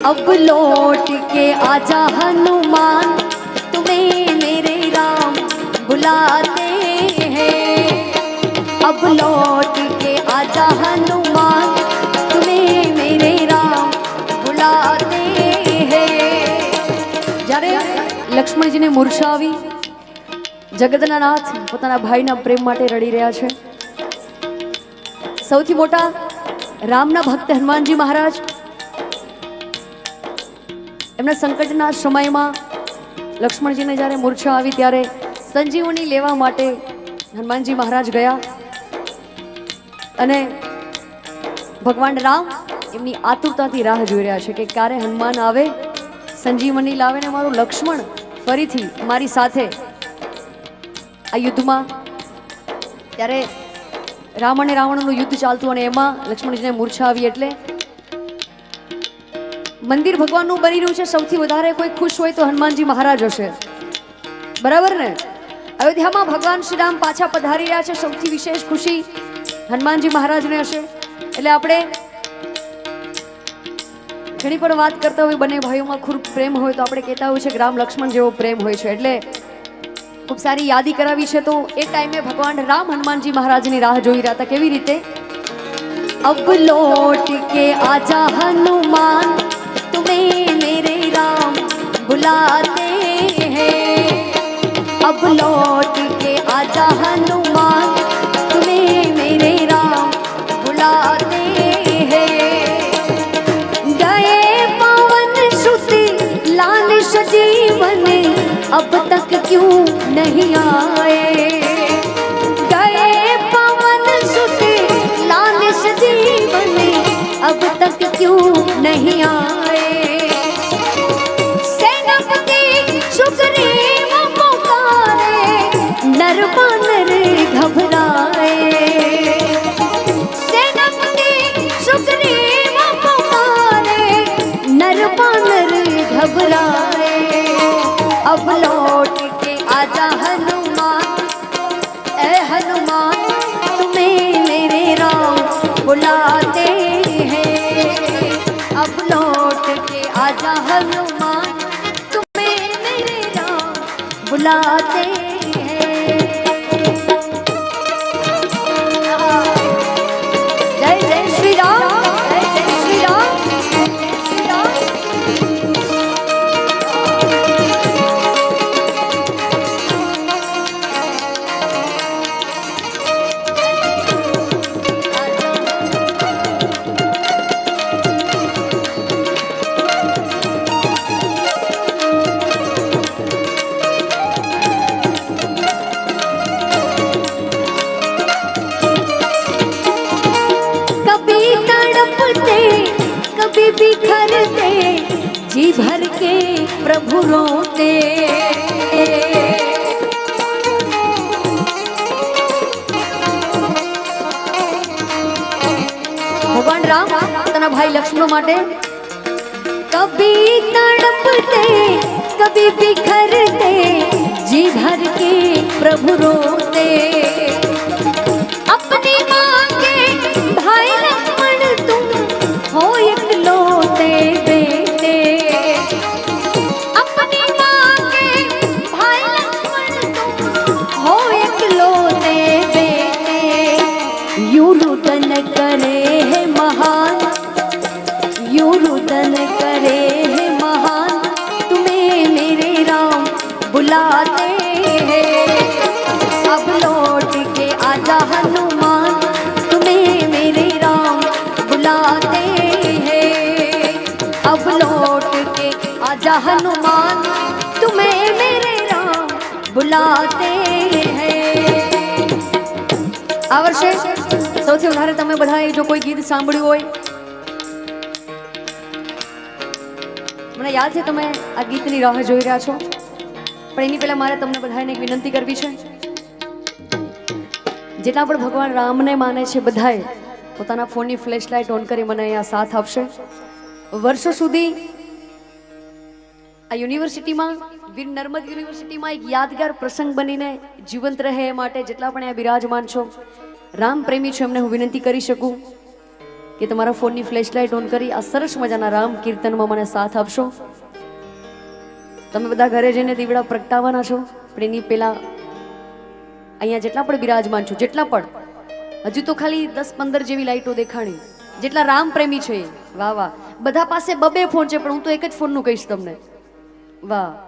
अब लौट के आजा हनुमान तुम्हें मेरे राम बुलाते हैं अब लौट के आजा हनुमान तुम्हें मेरे राम बुलाते हैं જ્યારે લક્ષ્મણજીને મૂર્છા આવી જગતના નાથ પોતાના ભાઈના પ્રેમ માટે રડી રહ્યા છે સૌથી મોટા રામના ભક્ત હનુમાનજી મહારાજ એમના સંકટના સમયમાં લક્ષ્મણજીને જ્યારે મૂર્છા આવી, ત્યારે સંજીવની લેવા માટે હનુમાનજી મહારાજ ગયા. અને ભગવાન રામ એમની આતુરતાથી રાહ જોઈ રહ્યા છે કે ક્યારે હનુમાન આવે, સંજીવની લાવે ને મારું લક્ષ્મણ ફરીથી મારી સાથે આ યુદ્ધમાં. ત્યારે રામ અને રાવણનું યુદ્ધ ચાલતું અને એમાં લક્ષ્મણજીને મૂર્છા આવી એટલે મંદિર ભગવાનનું બની રહ્યું છે. સૌથી વધારે કોઈ ખુશ હોય તો હનુમાનજી મહારાજ હશે. બરાબર ને? અયોધ્યામાં ભગવાન શ્રી રામ પાછા પધારી રહ્યા છે. સૌથી વિશેષ ખુશી હનુમાનજી મહારાજને હશે. એટલે આપણે ઘણી પણ વાત કરતા હોય બંને ભાઈઓમાં ખૂબ પ્રેમ હોય તો આપણે કહેતા હોય છે કે રામ લક્ષ્મણ જેવો પ્રેમ હોય છે. એટલે ખૂબ સારી યાદી કરાવી છે તો એ ટાઈમે ભગવાન રામ હનુમાનજી મહારાજની રાહ જોઈ રહ્યા હતા. કેવી રીતે? અબ લોટ કે આજા હનુમાન बुलाते हैं। अब लौट के आजा हनुमान, तुम्हें मेरे राम बुलाते हैं। गए पवन सुत, लाल सजीवन, अब तक क्यों नहीं आए? गए पवन सुत, लाल सजीवन, अब तक क्यों नहीं आए? हनुमान ए हनुमान तुम्हें राम बुलाते हैं। के आजा हनुमान तुम्हें राम बुलाते कभी बिखरते जी भर के प्रभु रोते ભગવાન રામ પોતાના ભાઈ લક્ષ્મણ માટે कभी तड़पते कभी बिखरते जी भर के प्रभु रोते अपनी करे है महान। यू रुदन करे है महान। तुम्हें मेरे राम बुलाते हैं। अब लौट के आजा हनुमान। तुम्हें मेरे राम बुलाते हैं। अब लौट के आजा हनुमान। तुम्हें मेरे राम बुलाते हैं। अवश्य સૌથી વધારે તમે બધાએ જો કોઈ ગીત સાંભળ્યું હોય, મને યાદ છે તમે આ ગીતની રાહ જોઈ રહ્યા છો? પણ એની પહેલા મારે તમને બધાને એક વિનંતી કરવી છે. જેટલા પણ ભગવાન રામને માને છે બધાએ, પોતાના ફોનની ફ્લેશ લાઇટ ઓન કરી મને અહીંયા સાથ આપશે. વર્ષો સુધી આ યુનિવર્સિટીમાં, વીર નર્મદ યુનિવર્સિટીમાં એક યાદગાર પ્રસંગ બનીને જીવંત રહે એ માટે જેટલા પણ અહીંયા બિરાજમાન છો રામ પ્રેમી છો, એમને હું વિનંતી કરી શકું કે તમારા ફોનની ફ્લેશ લાઇટ ઓન કરી આ સરસ મજાના રામ કીર્તનમાં મને સાથ આપશો. તમે બધા ઘરે જઈને દીવડા પ્રગટાવવાના છો, પણ એની પહેલાં અહીંયા જેટલા પણ બિરાજમાન છો, જેટલા પણ, હજુ તો ખાલી દસ પંદર જેવી લાઇટો દેખાણી. જેટલા રામ પ્રેમી છે વાહ વાહ. બધા પાસે બબે ફોન છે, પણ હું તો એક જ ફોનનું કહીશ તમને. વાહ.